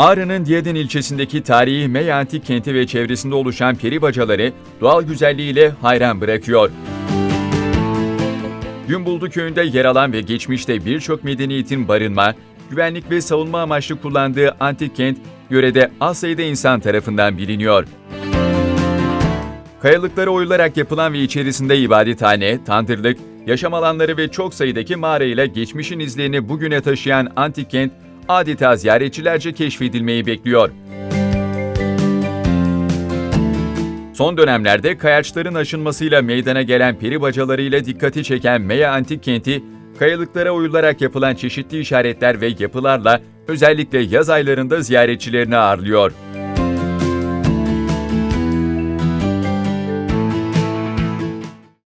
Ağrı'nın Diyadin ilçesindeki tarihi Mey Antik Kenti ve çevresinde oluşan peri bacaları doğal güzelliğiyle hayran bırakıyor. Günbuldu köyünde yer alan ve geçmişte birçok medeniyetin barınma, güvenlik ve savunma amaçlı kullandığı antik kent, yörede az sayıda insan tarafından biliniyor. Kayalıklara oyularak yapılan ve içerisinde ibadethane, tandırlık, yaşam alanları ve çok sayıdaki mağara ile geçmişin izlerini bugüne taşıyan antik kent, adeta ziyaretçilerce keşfedilmeyi bekliyor. Son dönemlerde kayaçların aşınmasıyla meydana gelen peri bacalarıyla dikkati çeken Meya Antik Kenti, kayalıklara oyularak yapılan çeşitli işaretler ve yapılarla özellikle yaz aylarında ziyaretçilerini ağırlıyor.